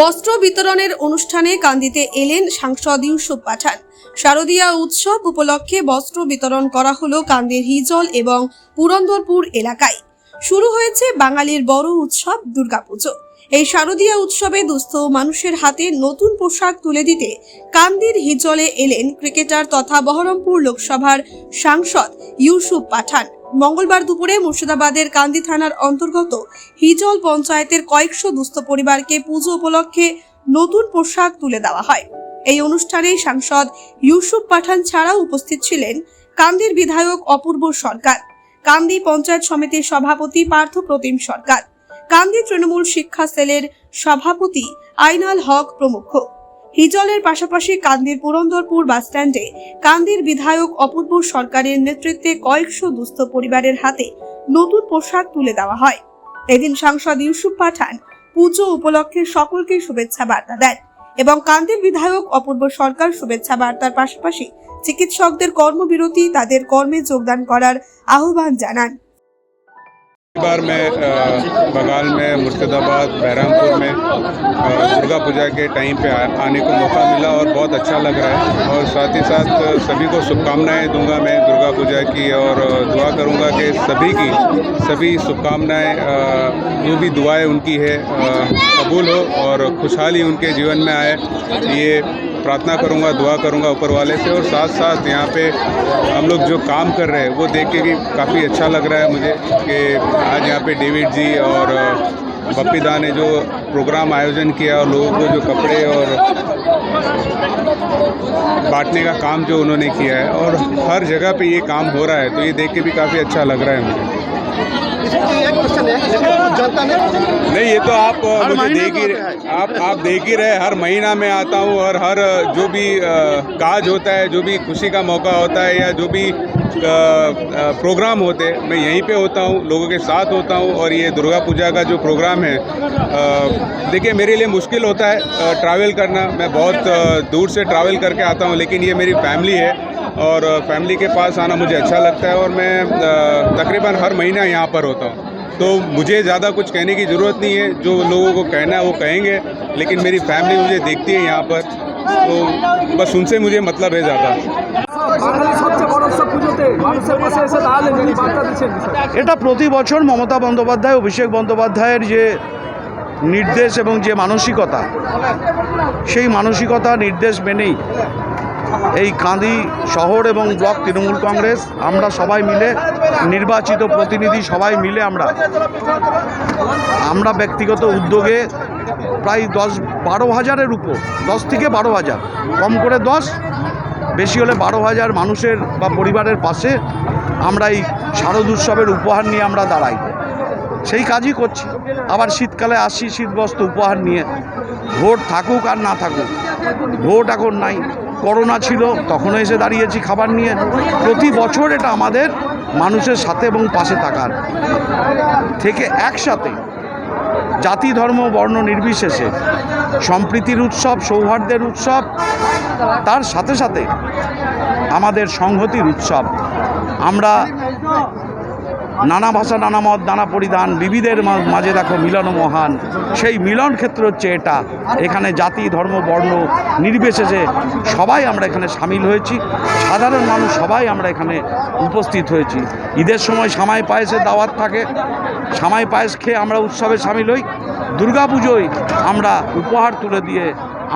বস্ত্র বিতরণের অনুষ্ঠানে কান্দিতে এলেন সাংসদ ইউসুফ পাঠান। শারদীয়া উৎসব উপলক্ষে বস্ত্র বিতরণ করা হলো কান্দির হিজল এবং পুরন্দরপুর এলাকায়। শুরু হয়েছে বাঙালির বড় উৎসব দুর্গাপুজো। এই শারদীয়া উৎসবে দুস্থ মানুষের হাতে নতুন পোশাক তুলে দিতে কান্দির হিজলে এলেন ক্রিকেটার তথা বহরমপুর লোকসভার সাংসদ ইউসুফ পাঠান। মঙ্গলবার দুপুরে মুর্শিদাবাদের কান্দি থানার অন্তর্গত হিজল পঞ্চায়েতের কয়েকশো দুস্থ পরিবারকে পুজো উপলক্ষে নতুন পোশাক তুলে দেওয়া হয়। এই অনুষ্ঠানে সাংসদ ইউসুফ পাঠান ছাড়াও উপস্থিত ছিলেন কান্দির বিধায়ক অপূর্ব সরকার, কান্দি পঞ্চায়েত সমিতির সভাপতি পার্থ প্রতিম সরকার, কান্দি তৃণমূল শিক্ষা সেলের সভাপতি আইনাল হক প্রমুখ। হিজলের পাশাপাশি কান্দির পুরন্দরপুর বাসস্ট্যান্ডে কান্দির বিধায়ক অপূর্ব সরকারের নেতৃত্বে কয়েকশো দুস্থ পরিবারের হাতে নতুন পোশাক তুলে দেওয়া হয়। এদিন সাংসদ ইউসুফ পাঠান পুজো উপলক্ষে সকলকে শুভেচ্ছা বার্তা দেন এবং কান্দির বিধায়ক অপূর্ব সরকার শুভেচ্ছা বার্তার পাশাপাশি চিকিৎসকদের কর্মবিরতি তাদের কর্মে যোগদান করার আহ্বান জানান। बार मैं बंगाल में, मुर्शिदाबाद, बहरामपुर में दुर्गा पूजा के टाइम पे आने को मौका मिला और बहुत अच्छा लग रहा है। और साथ ही साथ सभी को शुभकामनाएँ दूँगा मैं दुर्गा पूजा की और दुआ करूँगा कि सभी की सभी शुभकामनाएँ जो भी दुआएँ उनकी है कबूल हो और खुशहाली उनके जीवन में आए। ये प्रार्थना करूँगा दुआ करूँगा ऊपर वाले से और साथ साथ यहाँ पे हम लोग जो काम कर रहे हैं वो देख के भी काफ़ी अच्छा लग रहा है मुझे कि आज यहाँ पे डेविड जी और अ, दा ने जो प्रोग्राम आयोजन किया और लोगों को जो कपड़े और बांटने का काम जो उन्होंने किया है और हर जगह पे ये काम हो रहा है तो ये देख के भी काफ़ी अच्छा लग रहा है मुझे। क्वेश्चन है जनता ने नहीं ये तो आप मुझे देख ही रहे- आप आप देख ही रहे हर महीना में आता हूँ और हर जो भी काज होता है जो भी खुशी का मौका होता है या जो भी प्रोग्राम होते हैं मैं यहीं पे होता हूँ लोगों के साथ होता हूँ और ये दुर्गा पूजा का जो प्रोग्राम है देखिए मेरे लिए मुश्किल होता है ट्रैवल करना। मैं बहुत दूर से ट्रैवल करके आता हूँ लेकिन ये मेरी फैमिली है। और अ, फैमिली के पास आना मुझे अच्छा लगता है और मैं अ, तकरीबन हर महीना यहाँ पर होता हूँ तो मुझे ज़्यादा कुछ कहने की ज़रूरत नहीं है जो लोगों को कहना है वो कहेंगे लेकिन मेरी फैमिली मुझे देखती है यहाँ पर तो बस उनसे मुझे मतलब है ज़्यादा বাঙালির সবচেয়ে বড় উৎসব পুজোতে মানুষের পাশে এসে দাঁড়ালেন যিনি বার্তা দিচ্ছেন বিষয়ে এটা প্রতি বছর মমতা বন্দ্যোপাধ্যায় অভিষেক বন্দ্যোপাধ্যায়ের যে নির্দেশ এবং যে মানসিকতা সেই মানসিকতা নির্দেশ মেনেই এই কাঁদি শহর এবং ব্লক তৃণমূল কংগ্রেস, আমরা সবাই মিলে, নির্বাচিত প্রতিনিধি সবাই মিলে আমরা। আমরা ব্যক্তিগত উদ্যোগে প্রায় দশ, বারো হাজারের উপর, দশ থেকে বারো হাজার, কম করে দশ, বেশি হলে বারো হাজার মানুষের বা পরিবারের পাশে আমরা এই শারদ উৎসবের উপহার নিয়ে আমরা দাঁড়াই। সেই কাজই করছি। আবার শীতকালে আসি, শীতবস্ত্র উপহার নিয়ে। ভোট থাকুক আর না থাকুক, ভোট এখন নাই। করোনা ছিল, তখনও এসে দাঁড়িয়েছি খাবার নিয়ে। প্রতি বছর এটা আমাদের মানুষের সাথে এবং পাশে থাকার। থেকে একসাথে জাতি, ধর্ম, বর্ণ নির্বিশেষে সম্প্রীতির উৎসব, সৌহার্দ্যের উৎসব, তার সাথে সাথে আমাদের সংহতির উৎসব। আমরা নানা ভাষা, নানা মত, নানা পরিধান, বিবিধের মাঝে দেখো মিলন মহান। সেই মিলন ক্ষেত্র হচ্ছে এটা। এখানে জাতি, ধর্ম, বর্ণ নির্বিশেষে সবাই আমরা এখানে সামিল হয়েছি। সাধারণ মানুষ সবাই আমরা এখানে উপস্থিত হয়েছি। ঈদের সময় সামাই পায়েসের দাওয়াত থাকে। সামাই পায়েস খেয়ে আমরা উৎসবে সামিল হই। দুর্গাপুজোয় আমরা উপহার তুলে দিয়ে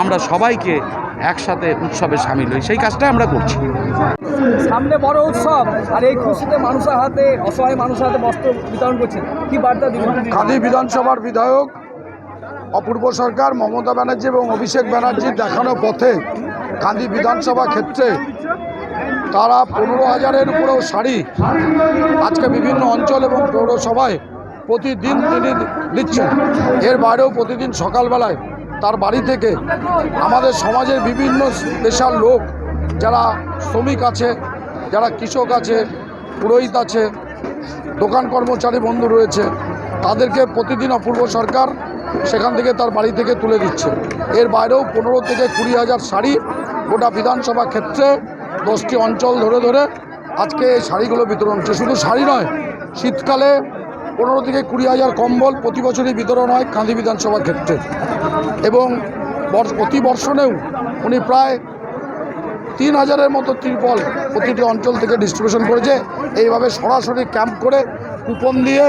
আমরা সবাইকে একসাথে উৎসবে সামিল হই। সেই কাজটাই আমরা করছি। সামনে বড় উৎসব আর এই খুশিতে মানুষের হাতে অসহায় মানুষের হাতে বস্ত্র বিতরণ করছেন। কি বার্তা দিবেন? কাঁদি বিধানসভার বিধায়ক অপূর্ব সরকার মমতা ব্যানার্জি এবং অভিষেক ব্যানার্জির দেখানো পথে কান্দি বিধানসভা ক্ষেত্রে তারা পনেরো হাজারের উপরেও শাড়ি আজকে বিভিন্ন অঞ্চল এবং পৌরসভায় প্রতিদিন তিনি দিচ্ছেন। এর বাইরেও প্রতিদিন সকালবেলায় তার বাড়ি থেকে আমাদের সমাজের বিভিন্ন পেশার লোক, যারা শ্রমিক আছে, যারা কৃষক আছে, পুরোহিত আছে, দোকান কর্মচারী বন্ধু রয়েছে, তাদেরকে প্রতিদিন অপূর্ব সরকার সেখান থেকে তার বাড়ি থেকে তুলে দিচ্ছে। এর বাইরেও পনেরো থেকে কুড়ি হাজার শাড়ি গোটা বিধানসভা ক্ষেত্রে দশটি অঞ্চল ধরে ধরে আজকে এই শাড়িগুলো বিতরণ হচ্ছে। শুধু শাড়ি নয়, শীতকালে পনেরো থেকে কুড়ি হাজার কম্বল প্রতি বছরই বিতরণ হয় কান্দি বিধানসভা ক্ষেত্রে। এবং প্রতি বর্ষণেও উনি প্রায় তিন হাজারের মতো ত্রিপল প্রতিটি অঞ্চল থেকে ডিস্ট্রিবিউশন করেছে। এইভাবে সরাসরি ক্যাম্প করে কুপন দিয়ে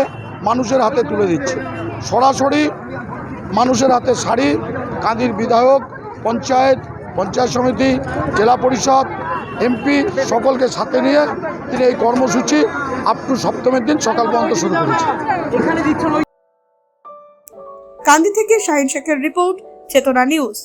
মানুষের হাতে তুলে দিচ্ছে। সরাসরি মানুষের হাতে শাড়ি, কাঁদির বিধায়ক, পঞ্চায়েত পঞ্চায়েত সমিতি, জেলা পরিষদ এমপি সকলকে সাথে নিয়ে তিনি এই কর্মসূচি আপ টু সপ্তমের দিন সকাল পর্যন্ত শুরু করেছে। কান্দি থেকে শাহিন শেখের রিপোর্ট চেতনা নিউজ।